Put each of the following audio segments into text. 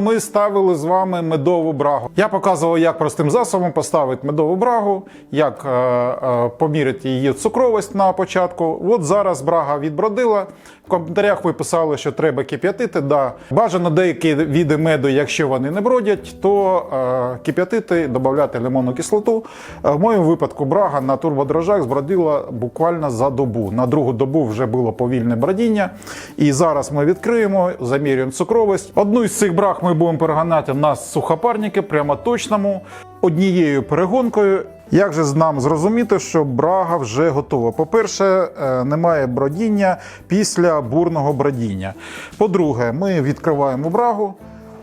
Ми ставили з вами медову брагу. Я показував, як простим засобом поставити медову брагу, як е, е, поміряти її цукровість на початку. От зараз брага відбродила. В коментарях ви писали, що треба кип'ятити. Да. Бажано деякі види меду, якщо вони не бродять, то е, кип'ятити, додати лимонну кислоту. Е, в моєму випадку брага на турбодрожжах збродила буквально за добу. На другу добу вже було повільне бродіння. І зараз ми відкриємо, замірюємо цукровість. Одну із цих браг ми будемо переганяти на сухопарники, прямо точному, однією перегонкою. Як же нам зрозуміти, що брага вже готова? По-перше, е, немає бродіння після бурного бродіння. По-друге, ми відкриваємо брагу.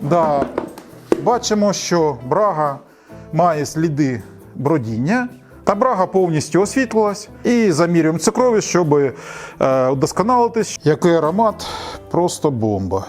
Да, бачимо, що брага має сліди бродіння. Та брага повністю освітлилась і замірюємо цукровість, щоб е, удосконалитись. Який аромат, просто бомба.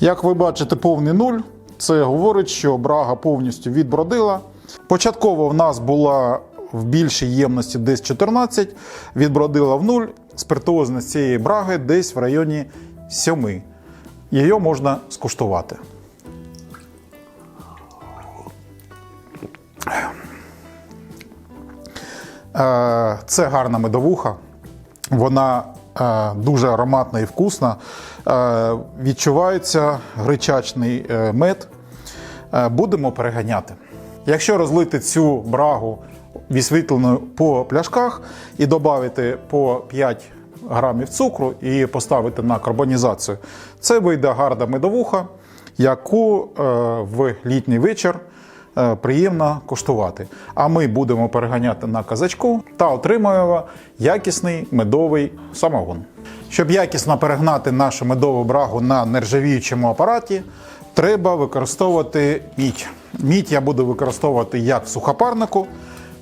Як ви бачите, повний нуль. Це говорить, що брага повністю відбродила. Початково в нас була в більшій ємності десь 14, відбродила в нуль. Спиртуозність цієї браги десь в районі 7. Її можна скуштувати. Е, Це гарна медовуха. Вона е, дуже ароматна і вкусна. Е, Відчувається гречачний е, мед. Е, Будемо переганяти. Якщо розлити цю брагу відсвітленою по пляшках і додати по 5 грамів цукру і поставити на карбонізацію, це вийде гарна медовуха, яку в літній вечір приємно куштувати. А ми будемо переганяти на казачку та отримуємо якісний медовий самогон. Щоб якісно перегнати нашу медову брагу на нержавіючому апараті, треба використовувати мідь. Мідь я буду використовувати як в сухопарнику,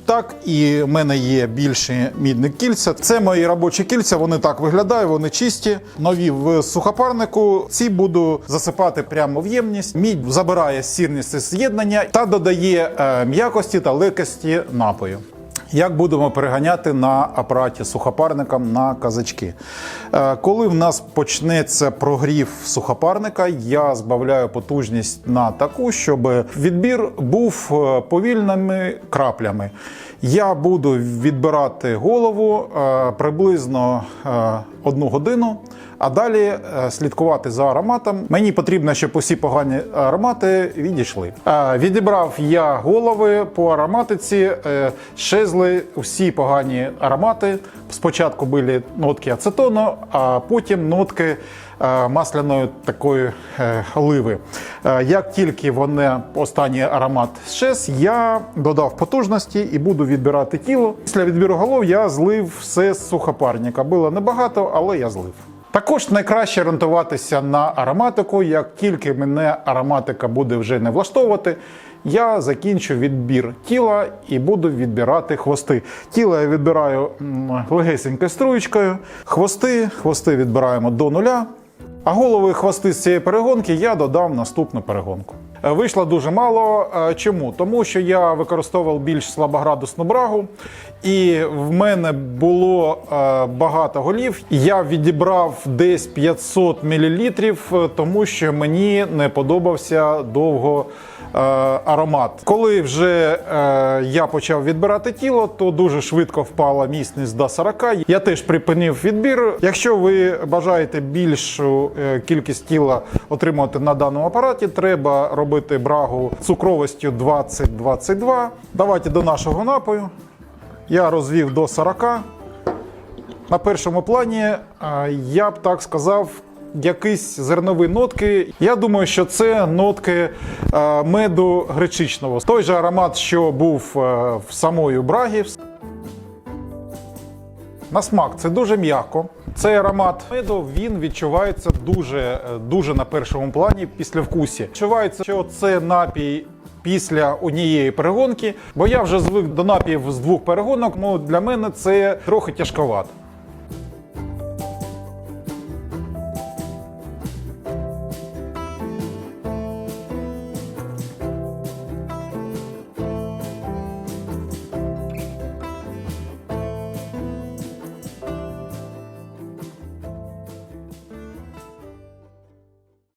так і в мене є більші мідні кільця. Це мої робочі кільця, вони так виглядають, вони чисті. Нові в сухопарнику. Ці буду засипати прямо в ємність. Мідь забирає сірність з'єднання та додає е, м'якості та легкості напою. Як будемо переганяти на апараті сухопарником на казачки? Е, Коли в нас почнеться прогрів сухопарника, я збавляю потужність на таку, щоб відбір був е, повільними краплями. Я буду відбирати голову е, приблизно одну годину, а далі е, слідкувати за ароматом. Мені потрібно, щоб усі погані аромати відійшли. Е, Відібрав я голови по ароматиці, е, щезли усі погані аромати. Спочатку були нотки ацетону, а потім нотки е, масляної такої е, оливи. Е, Як тільки вони останній аромат щез, я додав потужності і буду відбирати тіло. Після відбіру голов я злив все з сухопарника. Було небагато, але я злив. Також найкраще орієнтуватися на ароматику. Як тільки мене ароматика буде вже не влаштовувати, я закінчу відбір тіла і буду відбирати хвости. Тіло я відбираю легесенькою струєчкою. Хвости, хвости відбираємо до нуля. А голови і хвости з цієї перегонки я додам наступну перегонку. Е, Вийшло дуже мало. Е, Чому? Тому що я використовував більш слабоградусну брагу, і в мене було е, багато голів. Я відібрав десь 500 мл, тому що мені не подобався довго аромат. Коли вже я почав відбирати тіло, то дуже швидко впала міцність до 40. Я теж припинив відбір. Якщо ви бажаєте більшу кількість тіла отримувати на даному апараті, треба робити брагу цукровістю 20-22. Давайте до нашого напою. Я розвів до 40. На першому плані е, я б так сказав. Якісь зернові нотки. Я думаю, що це нотки е, меду гречичного. Той же аромат, що був е, в самої брагі. На смак це дуже м'яко. Цей аромат меду він відчувається дуже, е, дуже на першому плані після вкусі. Відчувається, що це напій. Після однієї перегонки, бо я вже звик до напів з двох перегонок, ну для мене це трохи тяжковато.